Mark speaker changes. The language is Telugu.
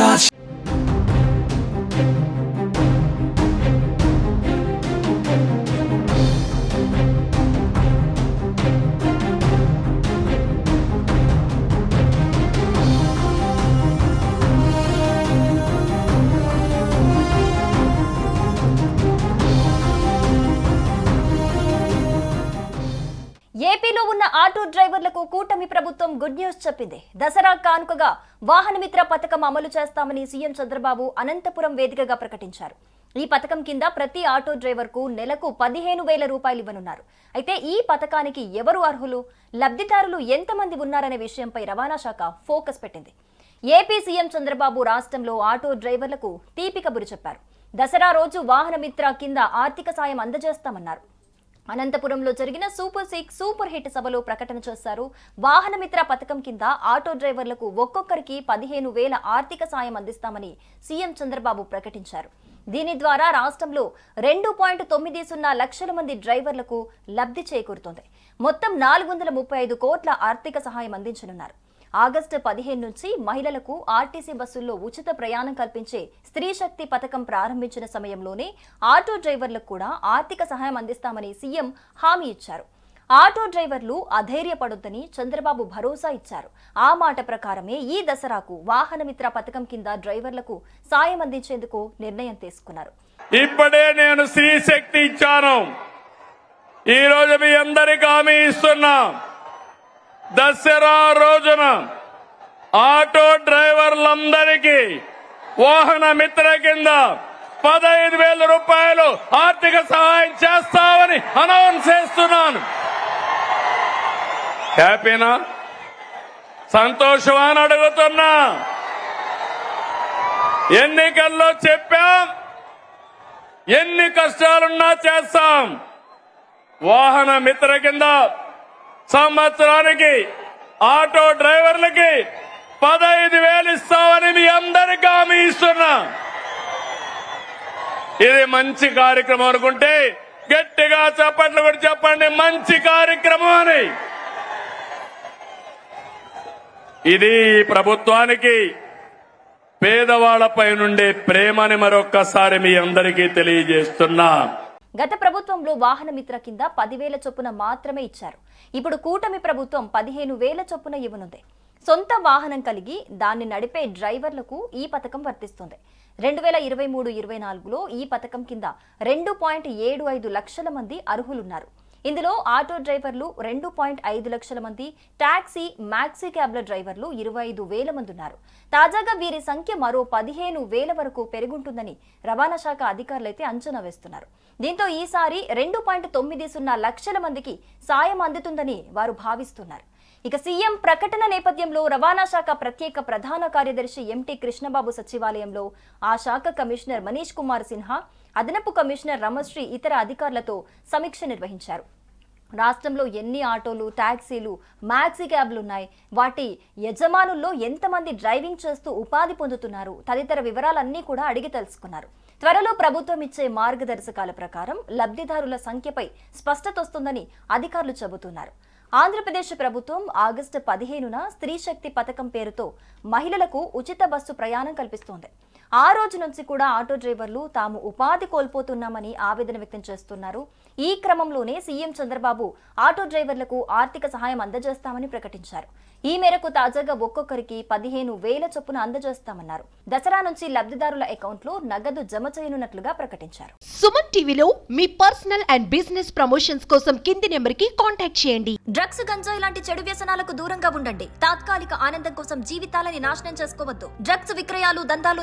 Speaker 1: বিশ্বাস ఆటో డ్రైవర్లకు కూటమి ప్రభుత్వం గుడ్ న్యూస్ చెప్పింది. దసరా కానుకగా వాహనమిత్ర పథకం అమలు చేస్తామని సీఎం చంద్రబాబు అనంతపురం వేదికగా ప్రకటించారు. ఈ పథకం కింద ప్రతి ఆటో డ్రైవర్కు నెలకు పదిహేను వేల రూపాయలు ఇవ్వనున్నారు. అయితే ఈ పథకానికి ఎవరు అర్హులు? లబ్ధిదారులు ఎంతమంది ఉన్నారనే విషయంపై రవాణా శాఖ ఫోకస్ పెట్టింది. ఏపీ సీఎం చంద్రబాబు రాష్ట్రంలో ఆటో డ్రైవర్లకు తీపి కబురు చెప్పారు. దసరా రోజు వాహనమిత్ర కింద ఆర్థిక సాయం అందజేస్తామన్నారు. అనంతపురంలో జరిగిన సూపర్ సిక్స్ సూపర్ హిట్ సభలో ప్రకటన చేశారు. వాహనమిత్ర పథకం కింద ఆటో డ్రైవర్లకు ఒక్కొక్కరికి పదిహేను వేల ఆర్థిక సాయం అందిస్తామని సీఎం చంద్రబాబు ప్రకటించారు. దీని ద్వారా రాష్ట్రంలో రెండు పాయింట్ తొమ్మిది సున్నా లక్షల మంది డ్రైవర్లకు లబ్ధి చేకూరుతోంది. మొత్తం నాలుగు వందల ముప్పై ఐదు కోట్ల ఆర్థిక సహాయం అందించనున్నారు. ఆగస్టు పదిహేను నుంచి మహిళలకు ఆర్టీసీ బస్సుల్లో ఉచిత ప్రయాణం కల్పించే స్త్రీ శక్తి పథకం ప్రారంభించిన సమయంలోనే ఆటో డ్రైవర్లకు కూడా ఆర్థిక సహాయం అందిస్తామని సీఎం హామీ ఇచ్చారు. ఆటో డ్రైవర్లు అధైర్యపడొద్దని చంద్రబాబు భరోసా ఇచ్చారు. ఆ మాట ప్రకారమే ఈ దసరాకు వాహనమిత్ర పథకం కింద డ్రైవర్లకు సాయం అందించేందుకు నిర్ణయం తీసుకున్నారు.
Speaker 2: ఇప్పుడే నేను స్త్రీ శక్తి ఇచ్చాను. ఈ రోజు మీ అందరికి హామీ ఇస్తున్నా. దసరా రోజున ఆటో డ్రైవర్లందరికీ వాహన మిత్ర కింద పదహైదు వేల రూపాయలు ఆర్థిక సహాయం చేస్తామని అనౌన్స్ చేస్తున్నాను. హ్యాపీనా? సంతోషమా అని అడుగుతున్నా. ఎన్నికల్లో చెప్పాం. ఎన్ని కష్టాలున్నా చేస్తాం. వాహన మిత్ర కింద సంవత్సరానికి ఆటో డ్రైవర్లకి పదహైదు వేలు ఇస్తామని మీ అందరికీ హామీ ఇస్తున్నా. ఇది మంచి కార్యక్రమం అనుకుంటే గట్టిగా చప్పట్లు కూడా చెప్పండి మంచి కార్యక్రమం అని. ఇది ప్రభుత్వానికి పేదవాళ్ళపై నుండే ప్రేమని మరొక్కసారి మీ అందరికీ తెలియజేస్తున్నా.
Speaker 1: గత ప్రభుత్వంలో వాహనమిత్ర కింద పదివేల చొప్పున మాత్రమే ఇచ్చారు. ఇప్పుడు కూటమి ప్రభుత్వం పదిహేను వేల చొప్పున ఇవ్వనుంది. సొంత వాహనం కలిగి దాన్ని నడిపే డ్రైవర్లకు ఈ పథకం వర్తిస్తుంది. రెండు వేల ఇరవై మూడు ఇరవై నాలుగులో ఈ పథకం కింద రెండు పాయింట్ ఏడు ఐదు లక్షల మంది అర్హులున్నారు. ఇందులో ఆటో డ్రైవర్లు రెండు పాయింట్ ఐదు లక్షల మంది టాక్సీ మ్యాక్సీ క్యాబ్ల డ్రైవర్లు ఇరవై ఐదు వేల మంది ఉన్నారు. తాజాగా వీరి సంఖ్య మరో పదిహేను వేల వరకు పెరుగుంటుందని రవాణా శాఖ అధికారులైతే అంచనా వేస్తున్నారు. దీంతో ఈసారి రెండు పాయింట్ తొమ్మిది సున్నా లక్షల మందికి సాయం అందుతుందని వారు భావిస్తున్నారు. ఇక సీఎం ప్రకటన నేపథ్యంలో రవాణా శాఖ ప్రత్యేక ప్రధాన కార్యదర్శి ఎంటీ కృష్ణబాబు సచివాలయంలో ఆ శాఖ కమిషనర్ మనీష్ కుమార్ సిన్హా అదనపు కమిషనర్ రమశ్రీ ఇతర అధికారులతో సమీక్ష నిర్వహించారు. రాష్ట్రంలో ఎన్ని ఆటోలు టాక్సీలు మ్యాక్సీ క్యాబ్లు ఉన్నాయి వాటి యజమానుల్లో ఎంతమంది డ్రైవింగ్ చేస్తూ ఉపాధి పొందుతున్నారు? తదితర వివరాలన్నీ కూడా అడిగి తెలుసుకున్నారు. త్వరలో ప్రభుత్వం ఇచ్చే మార్గదర్శకాల ప్రకారం లబ్ధిదారుల సంఖ్యపై స్పష్టత వస్తుందని అధికారులు చెబుతున్నారు. ఆంధ్రప్రదేశ్ ప్రభుత్వం ఆగస్టు పదిహేనున స్త్రీ శక్తి పథకం పేరుతో మహిళలకు ఉచిత బస్సు ప్రయాణం కల్పిస్తోంది. ఆ రోజు నుంచి కూడా ఆటో డ్రైవర్లు తాము ఉపాధి కోల్పోతున్నామని ఆవేదన వ్యక్తం చేస్తున్నారు. ఈ క్రమంలోనే సీఎం చంద్రబాబు ఆటో డ్రైవర్లకు ఆర్థిక సహాయం అందజేస్తామని ప్రకటించారు. ఈ మేరకు తాజాగా ఒక్కొక్కరికి పదిహేను వేల చొప్పున అందజేస్తామన్నారు. దసరా నుంచి లబ్ధిదారుల అకౌంట్లో నగదు జమ చేయనున్నట్లుగా ప్రకటించారు.
Speaker 3: సుమన్ టీవీలో మీ పర్సనల్ అండ్ బిజినెస్ ప్రమోషన్స్ కోసం కింది నెంబర్కి కాంటాక్ట్ చేయండి.
Speaker 1: డ్రగ్స్ గంజాయి లాంటి చెడు వ్యసనాలకు దూరంగా ఉండండి. తాత్కాలిక ఆనందం కోసం జీవితాలని నాశనం చేసుకోవద్దు. డ్రగ్స్ విక్రయాలు దందాలు